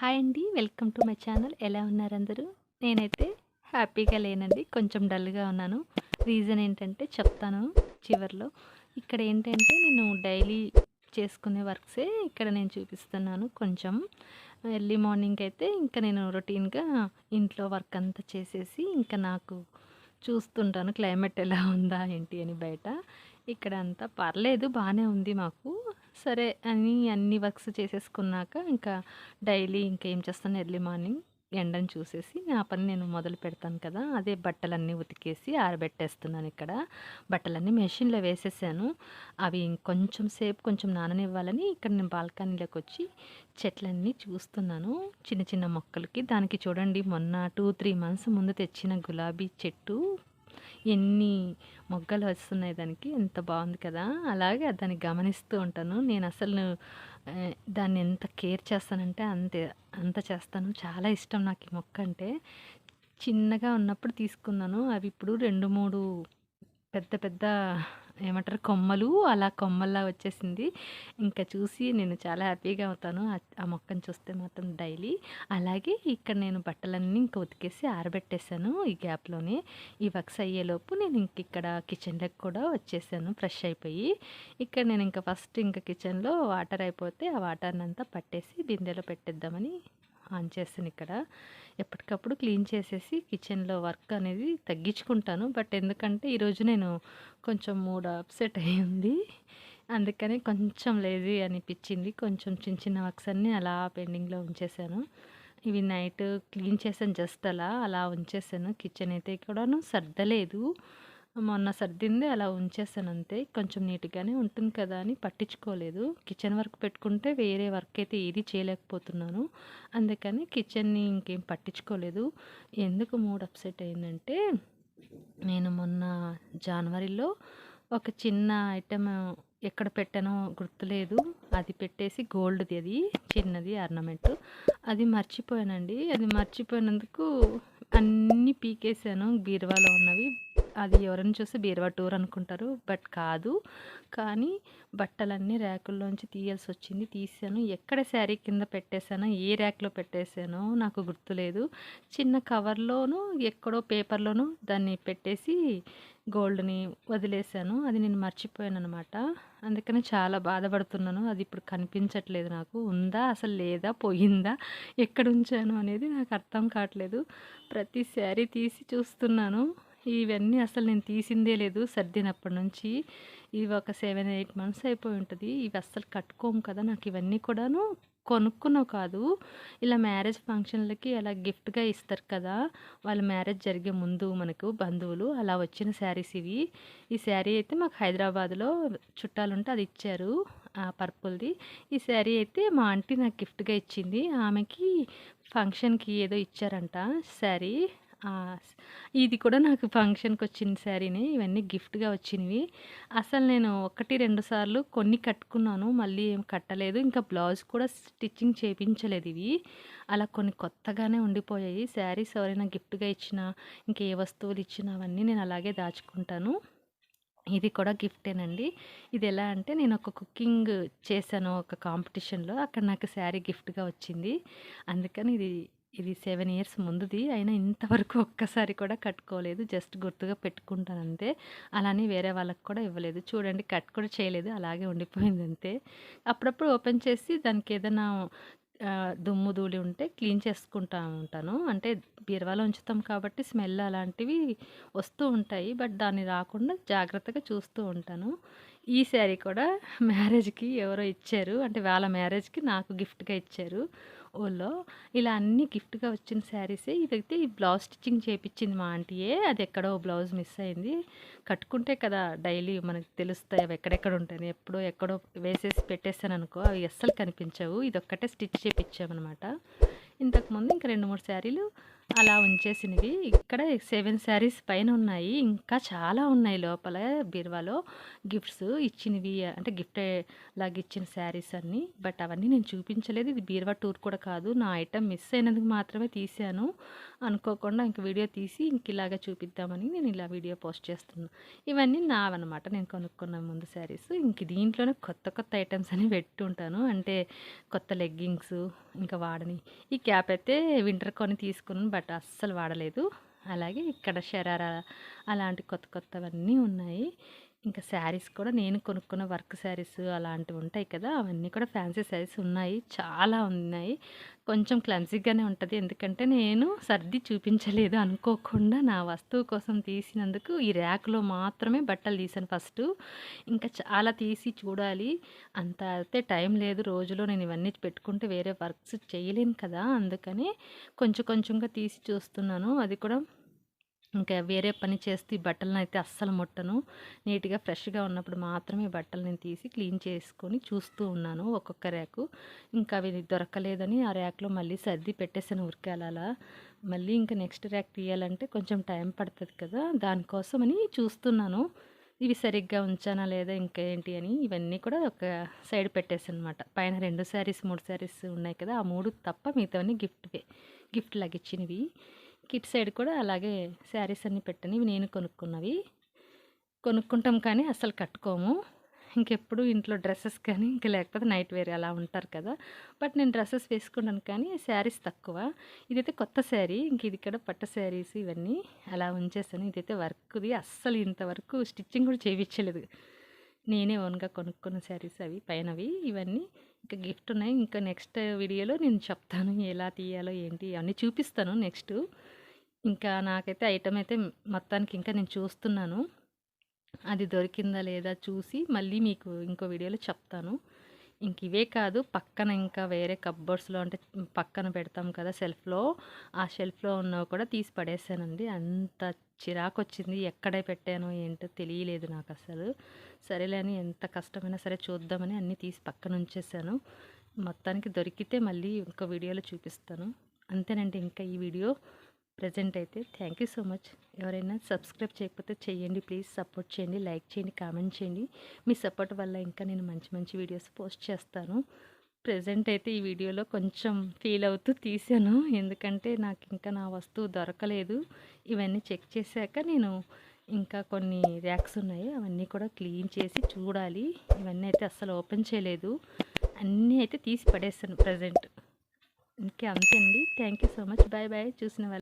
Hi అండి. Welcome to my channel. ఎలా ఉన్నారు అందరూ? నేనైతే హ్యాపీగా లేనండి. కొంచెం డల్గా ఉన్నాను. రీజన్ ఏంటంటే చెప్తాను చివర్లో. ఇక్కడ ఏంటంటే నేను డైలీ చేసుకునే వర్క్సే ఇక్కడ నేను చూపిస్తున్నాను కొంచెం. ఎర్లీ మార్నింగ్ అయితే ఇంకా నేను రొటీన్గా ఇంట్లో వర్క్ అంతా చేసేసి ఇంకా నాకు చూస్తుంటాను క్లైమేట్ ఎలా ఉందా ఏంటి అని బయట. ఇక్కడ అంతా పర్లేదు బాగానే ఉంది మాకు. సరే అని అన్ని వర్క్స్ చేసేసుకున్నాక ఇంకా డైలీ ఇంకా ఏం చేస్తాను ఎర్లీ మార్నింగ్ ఎండని చూసేసి నా పని నేను మొదలు పెడతాను కదా అదే బట్టలన్నీ ఉతికేసి ఆరబెట్టేస్తున్నాను ఇక్కడ. బట్టలన్నీ మెషిన్లో వేసేసాను. అవి కొంచెం సేపు కొంచెం నాననివ్వాలని ఇక్కడ నేను బాల్కనీలోకి వచ్చి చెట్లన్నీ చూస్తున్నాను. చిన్న చిన్న మొక్కలకి దానికి చూడండి మొన్న టూ త్రీ మంత్స్ ముందు తెచ్చిన గులాబీ చెట్టు ఎన్ని మొగ్గలు వస్తున్నాయి దానికి ఎంత బాగుంది కదా. అలాగే దాన్ని గమనిస్తూ ఉంటాను. నేను అసలు దాన్ని ఎంత కేర్ చేస్తానంటే అంతే అంత చేస్తాను. చాలా ఇష్టం నాకు ఈ మొక్క అంటే. చిన్నగా ఉన్నప్పుడు తీసుకున్నాను. అవి ఇప్పుడు రెండు మూడు పెద్ద పెద్ద ఏమంటారు కొమ్మలు అలా కొమ్మల్లా వచ్చేసింది. ఇంకా చూసి నేను చాలా హ్యాపీగా అవుతాను. ఆ- మొక్కను చూస్తే మాత్రం డైలీ. అలాగే ఇక్కడ నేను బట్టలన్నీ ఇంకా ఉతికేసి ఆరబెట్టేశాను ఈ గ్యాప్లోనే. ఈ వర్క్స్ అయ్యేలోపు నేను ఇంక ఇక్కడ కిచెన్లోకి కూడా వచ్చేసాను ఫ్రెష్ అయిపోయి. ఇక్కడ నేను ఇంకా ఫస్ట్ ఇంకా కిచెన్లో వాటర్ అయిపోతే ఆ వాటర్ని అంతా పట్టేసి బిందెలో పెట్టేద్దామని ఆన్ చేస్తాను ఇక్కడ. ఎప్పటికప్పుడు క్లీన్ చేసేసి కిచెన్లో వర్క్ అనేది తగ్గించుకుంటాను. బట్ ఎందుకంటే ఈరోజు నేను కొంచెం మూడ్ అప్సెట్ అయ్యింది. అందుకని కొంచెం లేజీ అనిపించింది. కొంచెం చిన్న చిన్న వర్క్స్ అన్నీ అలా పెండింగ్లో ఉంచేసాను. ఇవి నైట్ క్లీన్ చేసాను జస్ట్ అలా అలా ఉంచేసాను. కిచెన్ అయితే కూడాను సర్దలేదు. మొన్న సర్దింది అలా ఉంచేసాను అంతే కొంచెం నీట్గానే ఉంటుంది కదా అని పట్టించుకోలేదు. కిచెన్ వర్క్ పెట్టుకుంటే వేరే వర్క్ అయితే ఏది చేయలేకపోతున్నాను. అందుకని కిచెన్ని ఇంకేం పట్టించుకోలేదు. ఎందుకు మూడ్ అప్సెట్ అయిందంటే నేను మొన్న జనవరిలో ఒక చిన్న ఐటెం ఎక్కడ పెట్టానో గుర్తులేదు. అది పెట్టేసి గోల్డ్ది అది చిన్నది ఆర్నమెంట్. అది మర్చిపోయానండి. అది మర్చిపోయినందుకు అన్నీ పీకేసాను బీరువాలో ఉన్నవి అది ఎవరైనా చూసి బీరువా టూర్ అనుకుంటారు బట్ కాదు. కానీ బట్టలన్నీ ర్యాకుల్లోంచి తీయాల్సి వచ్చింది. తీసాను. ఎక్కడ శారీ కింద పెట్టేశానో ఏ ర్యాక్లో పెట్టేశానో నాకు గుర్తులేదు. చిన్న కవర్లోనూ ఎక్కడో పేపర్లోనూ దాన్ని పెట్టేసి గోల్డ్ని వదిలేశాను. అది నేను మర్చిపోయాను అనమాట అందుకని చాలా బాధపడుతున్నాను. అది ఇప్పుడు కనిపించట్లేదు నాకు. ఉందా అసలు లేదా పోయిందా ఎక్కడ ఉంచాను అనేది నాకు అర్థం కావట్లేదు. ప్రతి శారీ తీసి చూస్తున్నాను. ఇవన్నీ అసలు నేను తీసిందే లేదు సర్దినప్పటి నుంచి. ఇవి ఒక సెవెన్ ఎయిట్ మంత్స్ అయిపోయి ఉంటుంది. ఇవి అస్సలు కట్టుకోము కదా నాకు ఇవన్నీ కూడాను కొనుక్కున్నావు కాదు. ఇలా మ్యారేజ్ ఫంక్షన్లకి అలా గిఫ్ట్గా ఇస్తారు కదా వాళ్ళ మ్యారేజ్ జరిగే ముందు మనకు బంధువులు అలా వచ్చిన శారీస్ ఇవి. ఈ శారీ అయితే మాకు హైదరాబాద్లో చుట్టాలు ఉంటే అది ఇచ్చారు ఆ పర్పుల్ది. ఈ శారీ అయితే మా ఆంటీ నాకు గిఫ్ట్గా ఇచ్చింది. ఆమెకి ఫంక్షన్కి ఏదో ఇచ్చారంట శారీ. ఇది కూడా నాకు ఫంక్షన్కి వచ్చిన శారీని ఇవన్నీ గిఫ్ట్గా వచ్చినవి. అసలు నేను ఒకటి రెండు సార్లు కొన్ని కట్టుకున్నాను మళ్ళీ ఏం కట్టలేదు. ఇంకా బ్లౌజ్ కూడా స్టిచ్చింగ్ చేయించలేదు ఇవి. అలా కొన్ని కొత్తగానే ఉండిపోయాయి. శారీస్ ఎవరైనా గిఫ్ట్గా ఇచ్చినా ఇంకా ఏ వస్తువులు ఇచ్చినా అవన్నీ నేను అలాగే దాచుకుంటాను. ఇది కూడా గిఫ్టేనండి. ఇది ఎలా అంటే నేను ఒక కుకింగ్ చేశాను ఒక కాంపిటీషన్లో. అక్కడ నాకు శారీ గిఫ్ట్గా వచ్చింది. అందుకని ఇది ఇది సెవెన్ ఇయర్స్ ముందుది. అయినా ఇంతవరకు ఒక్కసారి కూడా కట్టుకోలేదు. జస్ట్ గుర్తుగా పెట్టుకుంటాను అంతే. అలానే వేరే వాళ్ళకి కూడా ఇవ్వలేదు. చూడండి కట్ కూడా చేయలేదు. అలాగే ఉండిపోయింది అంతే. అప్పుడప్పుడు ఓపెన్ చేసి దానికి ఏదైనా దుమ్ము ధూళి ఉంటే క్లీన్ చేసుకుంటా ఉంటాను. అంటే బీరువాలో ఉంచుతాం కాబట్టి స్మెల్ అలాంటివి వస్తూ ఉంటాయి. బట్ దాన్ని రాకుండా జాగ్రత్తగా చూస్తూ ఉంటాను. ఈ శారీ కూడా మ్యారేజ్కి ఎవరో ఇచ్చారు. అంటే వాళ్ళ మ్యారేజ్కి నాకు గిఫ్ట్గా ఇచ్చారు. ఓలో ఇలా అన్ని గిఫ్ట్గా వచ్చిన శారీసే. ఇదైతే ఈ బ్లౌజ్ స్టిచ్చింగ్ చేయించింది మా ఆంటీయే. అది ఎక్కడో బ్లౌజ్ మిస్ అయింది. కట్టుకుంటే కదా డైలీ మనకు తెలుస్తాయి అవి ఎక్కడెక్కడ ఉంటాయి ఎప్పుడో ఎక్కడో వేసేసి పెట్టేస్తాను అనుకో అవి అస్సలు కనిపించవు. ఇదొక్కటే స్టిచ్ చేయించామన్నమాట ఇంతకుముందు ఇంకా రెండు మూడు శారీలు అలా ఉంచేసినవి. ఇక్కడ సెవెన్ శారీస్ పైన ఉన్నాయి. ఇంకా చాలా ఉన్నాయి లోపల బీరువాలో. గిఫ్ట్స్ ఇచ్చినవి అంటే గిఫ్ట్ లాగా ఇచ్చిన శారీస్ అన్నీ. బట్ అవన్నీ నేను చూపించలేదు. ఇది బీరువా టూర్ కూడా కాదు. నా ఐటమ్ మిస్ అయినందుకు మాత్రమే తీశాను. అనుకోకుండా ఇంక వీడియో తీసి ఇంక ఇలాగా చూపిద్దామని నేను ఇలా వీడియో పోస్ట్ చేస్తున్నాను ఇవన్నీ నావన్నమాట. నేను కొనుక్కున్న ముందు శారీస్. ఇంక దీంట్లోనే కొత్త కొత్త ఐటమ్స్ అని పెట్టుంటాను. అంటే కొత్త లెగ్గింగ్స్ ఇంకా వాడని. ఈ క్యాప్ అయితే వింటర్ కొని తీసుకున్నాను బట్ అస్సలు వాడలేదు. అలాగే ఇక్కడ షరారా అలాంటి కొత్త కొత్తవన్నీ ఉన్నాయి. ఇంకా శారీస్ కూడా నేను కొనుక్కున్న వర్క్ శారీస్ అలాంటివి ఉంటాయి కదా అవన్నీ కూడా ఫ్యాన్సీ శారీస్ ఉన్నాయి. చాలా ఉన్నాయి. కొంచెం క్లమ్సీగానే ఉంటుంది. ఎందుకంటే నేను సర్ది చూపించలేదు అనుకోకుండా నా వస్తువు కోసం తీసినందుకు ఈ ర్యాక్లో మాత్రమే బట్టలు తీసాను ఫస్ట్. ఇంకా చాలా తీసి చూడాలి. అంత అయితే టైం లేదు. రోజులో నేను ఇవన్నీ పెట్టుకుంటే వేరే వర్క్స్ చేయలేను కదా అందుకని కొంచెం కొంచెంగా తీసి చూస్తున్నాను. అది కూడా ఇంకా వేరే పని చేస్తే ఈ బట్టలను అయితే అస్సలు ముట్టను. నీట్గా ఫ్రెష్గా ఉన్నప్పుడు మాత్రమే బట్టలు నేను తీసి క్లీన్ చేసుకొని చూస్తూ ఉన్నాను ఒక్కొక్క ర్యాకు. ఇంకా అవి దొరకలేదని ఆ ర్యాక్లో మళ్ళీ సర్ది పెట్టేసాను ఉరికాల మళ్ళీ ఇంకా నెక్స్ట్ ర్యాక్ తీయాలంటే కొంచెం టైం పడుతుంది కదా దానికోసమని చూస్తున్నాను. ఇవి సరిగ్గా ఉంచానా లేదా ఇంకా ఏంటి అని ఇవన్నీ కూడా ఒక సైడ్ పెట్టేసాను అనమాట పైన రెండు శారీస్ మూడు శారీస్ ఉన్నాయి కదా ఆ మూడు తప్ప మిగతావన్నీ గిఫ్ట్వే. గిఫ్ట్ లాగిచ్చినవి కిట్ సైడ్ కూడా అలాగే శారీస్ అన్నీ పెట్టని ఇవి నేను కొనుక్కున్నవి. కొనుక్కుంటాం కానీ అసలు కట్టుకోము. ఇంకెప్పుడు ఇంట్లో డ్రెస్సెస్ కానీ ఇంకా లేకపోతే నైట్ వేర్ అలా ఉంటారు కదా. బట్ నేను డ్రెస్సెస్ వేసుకున్నాను కానీ శారీస్ తక్కువ. ఇదైతే కొత్త శారీ ఇంక ఇది ఇక్కడ పట్ట శారీస్ ఇవన్నీ అలా ఉంచేసాను. ఇదైతే వర్క్ది అస్సలు ఇంతవరకు స్టిచ్చింగ్ కూడా చేయించలేదు నేనే ఓన్గా కొనుక్కున్న శారీస్ అవి పైనవి ఇవన్నీ. ఇంకా గిఫ్ట్ ఉన్నాయి. ఇంకా నెక్స్ట్ వీడియోలో నేను చెప్తాను ఎలా తీయాలో ఏంటి అవన్నీ చూపిస్తాను నెక్స్ట్. ఇంకా నాకైతే ఐటమ్ అయితే మొత్తానికి ఇంకా నేను చూస్తున్నాను. అది దొరికిందా లేదా చూసి మళ్ళీ మీకు ఇంకో వీడియోలో చెప్తాను. ఇంక ఇవే కాదు పక్కన ఇంకా వేరే కబ్బోర్డ్స్లో అంటే పక్కన పెడతాం కదా సెల్ఫ్లో ఆ షెల్ఫ్లో ఉన్నవి కూడా తీసి పడేసానండి. అంత చిరాకు వచ్చింది ఎక్కడే పెట్టానో ఏంటో తెలియలేదు నాకు అసలు సరేలేని ఎంత కష్టమైనా సరే చూద్దామని అన్నీ తీసి పక్కన ఉంచేసాను మొత్తానికి దొరికితే మళ్ళీ ఇంకో వీడియోలో చూపిస్తాను. అంతేనండి ఇంకా ఈ వీడియో. ప్రజెంట్ అయితే థ్యాంక్ యూ సో మచ్. ఎవరైనా సబ్స్క్రైబ్ చేయకపోతే చేయండి ప్లీజ్ సపోర్ట్ చేయండి లైక్ చేయండి కామెంట్ చేయండి. మీ సపోర్ట్ వల్ల ఇంకా నేను మంచి మంచి వీడియోస్ పోస్ట్ చేస్తాను. ప్రజెంట్ అయితే ఈ వీడియోలో కొంచెం ఫీల్ అవుతూ తీసాను ఎందుకంటే నాకు ఇంకా నా వస్తువు దొరకలేదు. ఇవన్నీ చెక్ చేశాక నేను ఇంకా కొన్ని ర్యాక్స్ ఉన్నాయి. అవన్నీ కూడా క్లీన్ చేసి చూడాలి. ఇవన్నీ అయితే అస్సలు ఓపెన్ చేయలేదు. అన్నీ అయితే తీసి పడేస్తాను ప్రజెంట్. ఇంకే అంతే అండి. Thank you so much. Bye bye. చూసిన వాళ్ళు